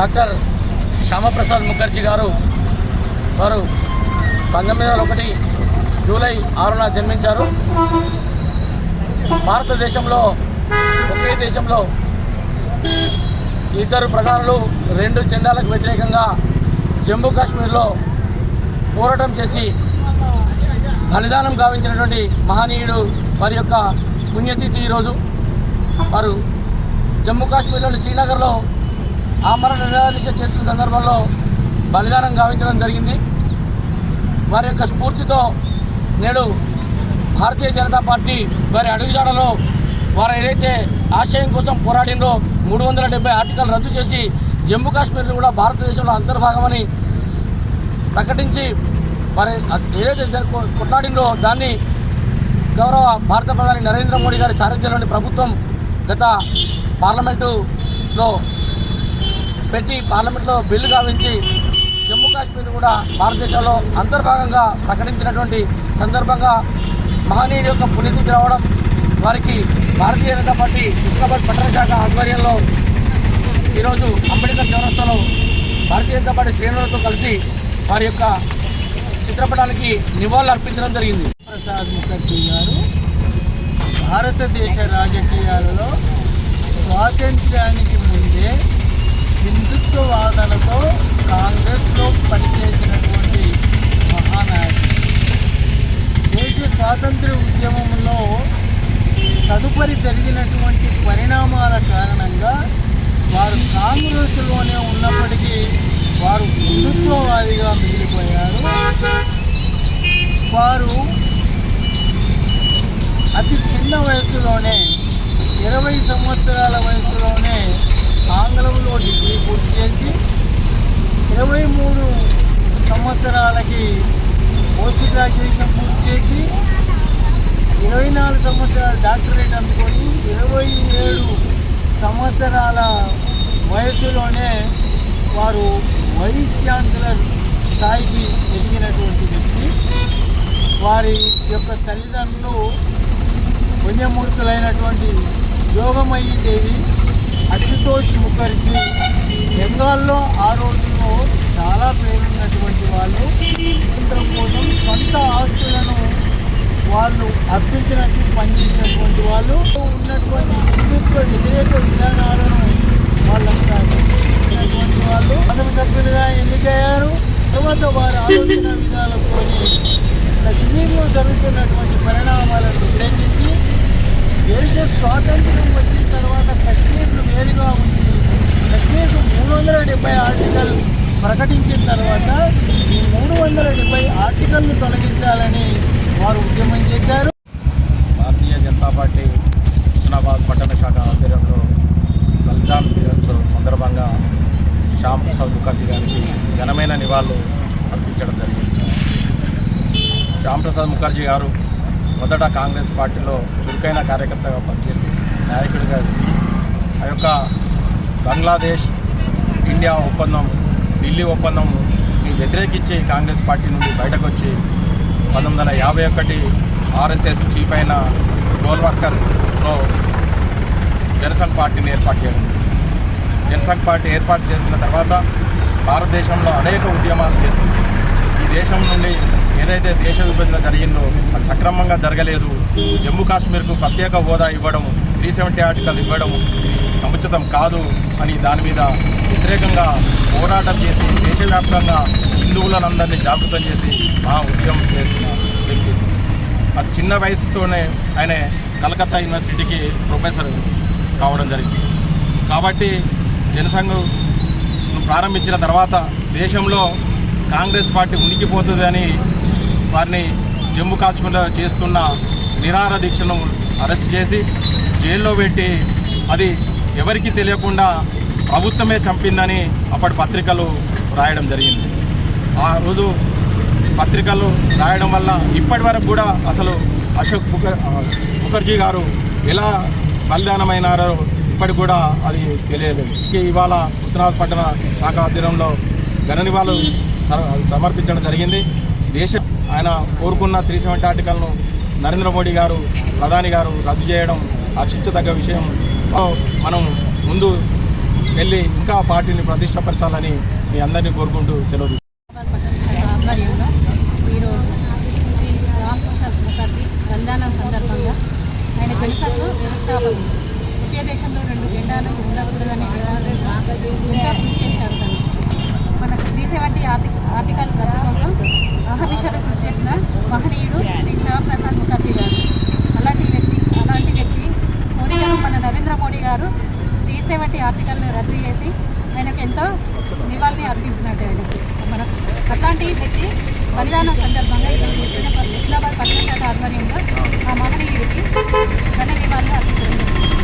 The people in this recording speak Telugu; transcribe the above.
doctor Shyamaprasad Mukherjee గారు వారు పంతొమ్మిది వందల ఒకటి జూలై ఆరున జన్మించారు. భారతదేశంలో ఒకే దేశంలో ఇద్దరు ప్రధానులు రెండు జెండాలకు వ్యతిరేకంగా జమ్మూ కాశ్మీర్లో పోరాటం చేసి బలిదానం గావించినటువంటి మహనీయుడు వారి యొక్క పుణ్యతిథి ఈరోజు. వారు జమ్మూ కాశ్మీర్లోని శ్రీనగర్లో ఆమరణ నిరాదీక్ష చేస్తున్న సందర్భంలో బలిదానం గావించడం జరిగింది. వారి యొక్క స్ఫూర్తితో నేడు భారతీయ జనతా పార్టీ వారి అడుగుజాడలో వారు ఏదైతే ఆశయం కోసం పోరాడిందో మూడు వందల డెబ్బై ఆర్టికల్ రద్దు చేసి జమ్మూ కాశ్మీర్ను కూడా భారతదేశంలో అంతర్భాగమని ప్రకటించి మరి ఏదైతే కొట్లాడిందో దాన్ని గౌరవ భారత ప్రధాని నరేంద్ర మోడీ గారి సారథ్యంలోని ప్రభుత్వం గత పార్లమెంటులో పెట్టి పార్లమెంట్లో బిల్లు గావించి జమ్మూ కాశ్మీర్ కూడా భారతదేశంలో అంతర్భాగంగా ప్రకటించినటువంటి సందర్భంగా మహనీయుడి యొక్క పుణ్యతిథి రావడం వారికి భారతీయ జనతా పార్టీ హుస్నాబాద్ పట్టణ శాఖ ఆధ్వర్యంలో ఈరోజు అంబేద్కర్ చౌరస్తాలో భారతీయ జనతా పార్టీ శ్రేణులతో కలిసి వారి యొక్క చిత్రపటానికి నివాళులు అర్పించడం జరిగింది. ప్రసాద్ ముఖర్జీ గారు భారతదేశ రాజకీయాలలో స్వాతంత్ర్యానికి ముందే హిందుత్వవాదాలతో కాంగ్రెస్లో పనిచేసినటువంటి మహానాయకుడు. దేశ స్వాతంత్ర ఉద్యమంలో తదుపరి జరిగినటువంటి పరిణామాల కారణంగా వారు కాంగ్రెస్లోనే ఉన్నప్పటికీ వారు హిందుత్వవాదిగా మిగిలిపోయారు. వారు అతి చిన్న వయసులోనే ఇరవై సంవత్సరాల వయసులోనే ఆంగ్లంలో డిగ్రీ పూర్తి చేసి ఇరవై మూడు సంవత్సరాలకి పోస్ట్ గ్రాడ్యుయేషన్ పూర్తి చేసి ఇరవై నాలుగు సంవత్సరాల డాక్టరేట్ అందుకొని ఇరవై ఏడు సంవత్సరాల వయసులోనే వారు వైస్ ఛాన్సలర్ స్థాయికి ఎదిగినటువంటి వ్యక్తి. వారి యొక్క తల్లిదండ్రులు పుణ్యమూర్తులైనటువంటి యోగమయ్యి దేవి సంతోష్ ముఖర్జీ. బెంగాల్లో ఆ రోజుల్లో చాలా పేరున్నటువంటి వాళ్ళు. స్వతంత్రం కోసం సొంత ఆస్తులను వాళ్ళు అర్పించినట్టు పనిచేసినటువంటి వాళ్ళు. ఉన్నటువంటి హిందుత్వ వ్యతిరేక విధానాలను వాళ్ళంతా వ్యతిరేకించినటువంటి వాళ్ళు. శాసనసభ్యులుగా ఎన్నికయ్యారు. తర్వాత వారి ఆలోచన విధానంతో కశ్మీర్లో జరుగుతున్నటువంటి పరిణామాలను దేశ స్వాతంత్ర్యం వచ్చిన తర్వాత కశ్మీర్ను వేరుగా ఉంచి కశ్మీర్ మూడు వందల డెబ్బై ఆర్టికల్ ప్రకటించిన తర్వాత ఈ మూడు వందల డెబ్బై ఆర్టికల్ను తొలగించాలని వారు ఉద్యమం చేశారు. భారతీయ జనతా పార్టీ హుస్నాబాద్ పట్టణ శాఖ ఆధ్వర్యంలో బలిదాన్ దినోత్సవం సందర్భంగా శ్యామ్ ప్రసాద్ ముఖర్జీ గారికి ఘనమైన నివాళులు అర్పించడం జరిగింది. శ్యామ్ ప్రసాద్ ముఖర్జీ గారు మొదట కాంగ్రెస్ పార్టీలో చురుకైన కార్యకర్తగా పనిచేసి నాయకుడిగా ఎదిగి ఆ యొక్క బంగ్లాదేశ్ ఇండియా ఒప్పందం ఢిల్లీ ఒప్పందం వ్యతిరేకించి కాంగ్రెస్ పార్టీ నుండి బయటకు వచ్చి పంతొమ్మిది వందల యాభై ఒకటి ఆర్ఎస్ఎస్ చీఫ్ అయిన గోల్వర్కర్లో జనసంఘ్ పార్టీని ఏర్పాటు చేయడం. జనసంఘ్ పార్టీ ఏర్పాటు చేసిన తర్వాత భారతదేశంలో అనేక ఉద్యమాలు చేసింది. ఈ దేశం నుండి ఏదైతే దేశ విభజన జరిగిందో అది సక్రమంగా జరగలేదు. జమ్మూ కాశ్మీర్కు ప్రత్యేక హోదా ఇవ్వడం త్రీ సెవెంటీ ఆర్టికల్ ఇవ్వడం సముచితం కాదు అని దాని మీద వ్యతిరేకంగా పోరాటం చేసి దేశవ్యాప్తంగా హిందువులనందరినీ జాగృతం చేసి ఆ ఉద్యమం చేసిన వ్యక్తి. అది చిన్న వయసుతోనే ఆయన కలకత్తా యూనివర్సిటీకి ప్రొఫెసర్ కావడం జరిగింది. కాబట్టి జనసంఘం ప్రారంభించిన తర్వాత దేశంలో కాంగ్రెస్ పార్టీ ఉనికిపోతుందని వారిని జమ్మూ కాశ్మీర్లో చేస్తున్న నిరాహార దీక్షను అరెస్ట్ చేసి జైల్లో పెట్టి అది ఎవరికీ తెలియకుండా ప్రభుత్వమే చంపిందని అప్పటి పత్రికలు రాయడం జరిగింది. ఆ రోజు పత్రికలు రాయడం వల్ల ఇప్పటి వరకు కూడా అసలు అశోక్ ముఖర్ ముఖర్జీ గారు ఎలా బలిదానమైనారో ఇప్పటికి కూడా అది తెలియలేదు. ఇవాళ హుస్నాబాద్ పట్టణ శాఖ ఆధ్వర్యంలో ఘన నివాళులు స- సమర్పించడం జరిగింది. దేశ ఆయన కోరుకున్న త్రీ సెవెంటీ ఆర్టికల్ను నరేంద్ర మోడీ గారు ప్రధాని గారు రద్దు చేయడం హర్షించదగ్గ విషయం. మనం ముందు వెళ్ళి ఇంకా పార్టీని ప్రతిష్టపరచాలని మీ అందరినీ కోరుకుంటూ సెలవు ఈరోజు శ్రీ ముఖర్జీ బలిదానం సందర్భంగా ఆయన జనసంఘ వ్యవస్థాపకుడు. ఒకే దేశంలో రెండు జెండాలు ఉండకూడదనే నినాదంగా ఎంతో కృషి చేశారు. ఎంతో నివాళిని అర్పించినట్టు మన మనకు అట్లాంటి వ్యక్తి బలిదానం సందర్భంగా ఈరోజు హుస్నాబాద్ పట్టణ శాఖ ఆధ్వర్యంలో ఆ మహనీయుడికి ఘన నివాళిని అర్పించడం జరిగింది.